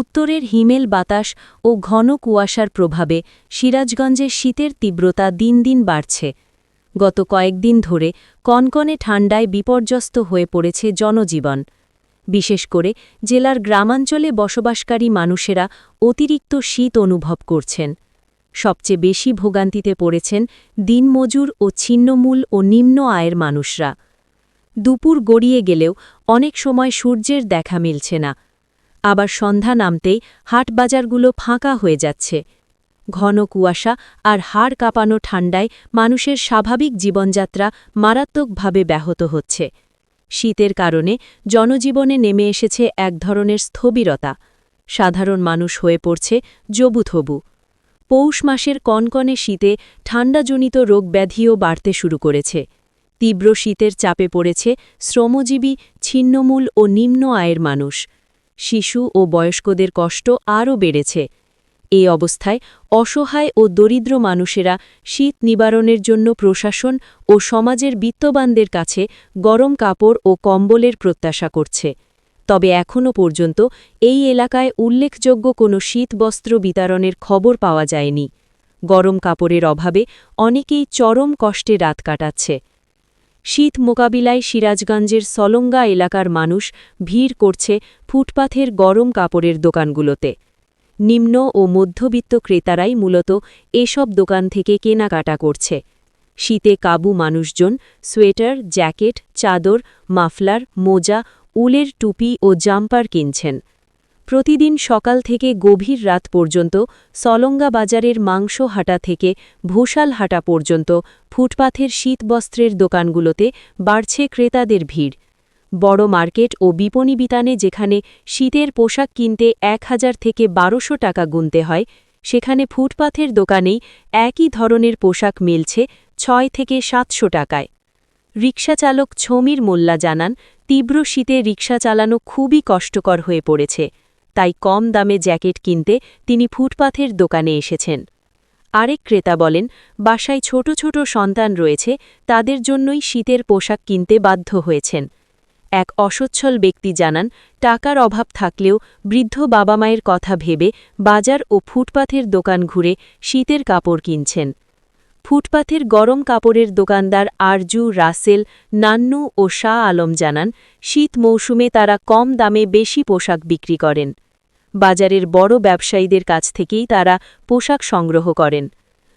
উত্তরের হিমেল বাতাস ও ঘন কুয়াশার প্রভাবে সিরাজগঞ্জের শীতের তীব্রতা দিন দিন বাড়ছে। গত কয়েকদিন ধরে কনকনে ঠান্ডায় বিপর্যস্ত হয়ে পড়েছে জনজীবন। বিশেষ করে জেলার গ্রামাঞ্চলে বসবাসকারী মানুষেরা অতিরিক্ত শীত অনুভব করছেন। সবচেয়ে বেশি ভোগান্তিতে পড়েছেন দিনমজুর ও ছিন্নমূল ও নিম্ন আয়ের মানুষরা। দুপুর গড়িয়ে গেলেও অনেক সময় সূর্যের দেখা মিলছে না। আবার সন্ধ্যা নামতেই হাটবাজারগুলো ফাঁকা হয়ে যাচ্ছে। ঘন কুয়াশা আর হাড় কাঁপানো ঠান্ডায় মানুষের স্বাভাবিক জীবনযাত্রা মারাত্মকভাবে ব্যাহত হচ্ছে। শীতের কারণে জনজীবনে নেমে এসেছে এক ধরনের স্থবিরতা। সাধারণ মানুষ হয়ে পড়ছে জবুথবু পৌষ মাসের কনকনে শীতে ঠান্ডাজনিত রোগব্যাধিও বাড়তে শুরু করেছে। তীব্র শীতের চাপে পড়েছে শ্রমজীবী, ছিন্নমূল ও নিম্ন আয়ের মানুষ। শিশু ও বয়স্কদের কষ্ট আরও বেড়েছে। এই অবস্থায় অসহায় ও দরিদ্র মানুষেরা শীত নিবারণের জন্য প্রশাসন ও সমাজের বিত্তবানদের কাছে গরম কাপড় ও কম্বলের প্রত্যাশা করছে। তবে এখনও পর্যন্ত এই এলাকায় উল্লেখযোগ্য কোনো শীতবস্ত্র বিতরণের খবর পাওয়া যায়নি। গরম কাপড়ের অভাবে অনেকেই চরম কষ্টে রাত কাটাচ্ছে। শীত মোকাবিলায় সিরাজগঞ্জের সলঙ্গা এলাকার মানুষ ভিড় করছে ফুটপাথের গরম কাপড়ের দোকানগুলোতে। নিম্ন ও মধ্যবিত্ত ক্রেতারাই মূলত এসব দোকান থেকে কেনাকাটা করছে। শীতে কাবু মানুষজন, সোয়েটার, জ্যাকেট, চাদর, মাফলার, মোজা, উলের টুপি ও জাম্পার কিনছেন। প্রতিদিন সকাল থেকে গভীর রাত পর্যন্ত সলঙ্গা বাজারের মাংস হাটা থেকে ভূষাল হাটা পর্যন্ত ফুটপাথের শীতবস্ত্রের দোকানগুলোতে বাড়ছে ক্রেতাদের ভিড়। বড় মার্কেট ও বিপণী বিতানে যেখানে শীতের পোশাক কিনতে এক হাজার থেকে বারোশো টাকা গুনতে হয়, সেখানে ফুটপাথের দোকানেই একই ধরনের পোশাক মিলছে ছয় থেকে সাতশো টাকায়। রিকশাচালক ছমির মোল্লা জানান, তীব্র শীতে রিকশা চালানো খুবই কষ্টকর হয়ে পড়েছে। তাই কম দামে জ্যাকেট কিনতে তিনি ফুটপাথের দোকানে এসেছেন। আরেক ক্রেতা বলেন, বাসায় ছোট ছোট সন্তান রয়েছে, তাদের জন্যই শীতের পোশাক কিনতে বাধ্য হয়েছেন। এক অসচ্ছল ব্যক্তি জানান, টাকার অভাব থাকলেও বৃদ্ধ বাবা মায়ের কথা ভেবে বাজার ও ফুটপাথের দোকান ঘুরে শীতের কাপড় কিনছেন। ফুটপাথের গরম কাপড়ের দোকানদার আরজু রাসেল, নান্নু ও শাহ আলম জানান, শীত মৌসুমে তারা কম দামে বেশি পোশাক বিক্রি করেন। বাজারের বড় ব্যবসায়ীদের কাছ থেকেই তারা পোশাক সংগ্রহ করেন।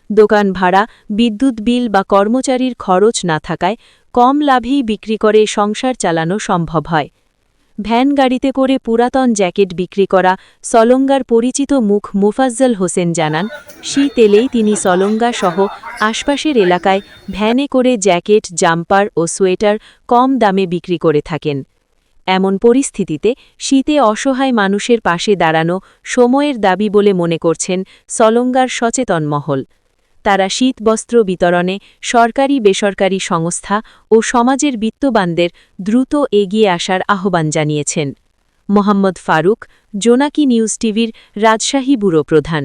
দোকান ভাড়া, বিদ্যুৎ বিল বা কর্মচারীর খরচ না থাকায় কম লাভেই বিক্রি করে সংসার চালানো সম্ভব হয়। ভ্যান গাড়িতে করে পুরাতন জ্যাকেট বিক্রি করা সলঙ্গার পরিচিত মুখ মুফাজ্জল হোসেন জানান, শীত এলেই তিনি সলঙ্গা সহ আশপাশের এলাকায় ভ্যানে করে জ্যাকেট, জাম্পার ও সোয়েটার কম দামে বিক্রি করে থাকেন। এমন পরিস্থিতিতে শীতে অসহায় মানুষের পাশে দাঁড়ানো সময়ের দাবি বলে মনে করছেন সলঙ্গার সচেতন মহল। তারা শীতবস্ত্র বিতরণে সরকারি বেসরকারি সংস্থা ও সমাজের বিত্তবানদের দ্রুত এগিয়ে আসার আহ্বান জানিয়েছেন। মোহাম্মদ ফারুক, জোনাকি নিউজ টিভির রাজশাহী ব্যুরো প্রধান।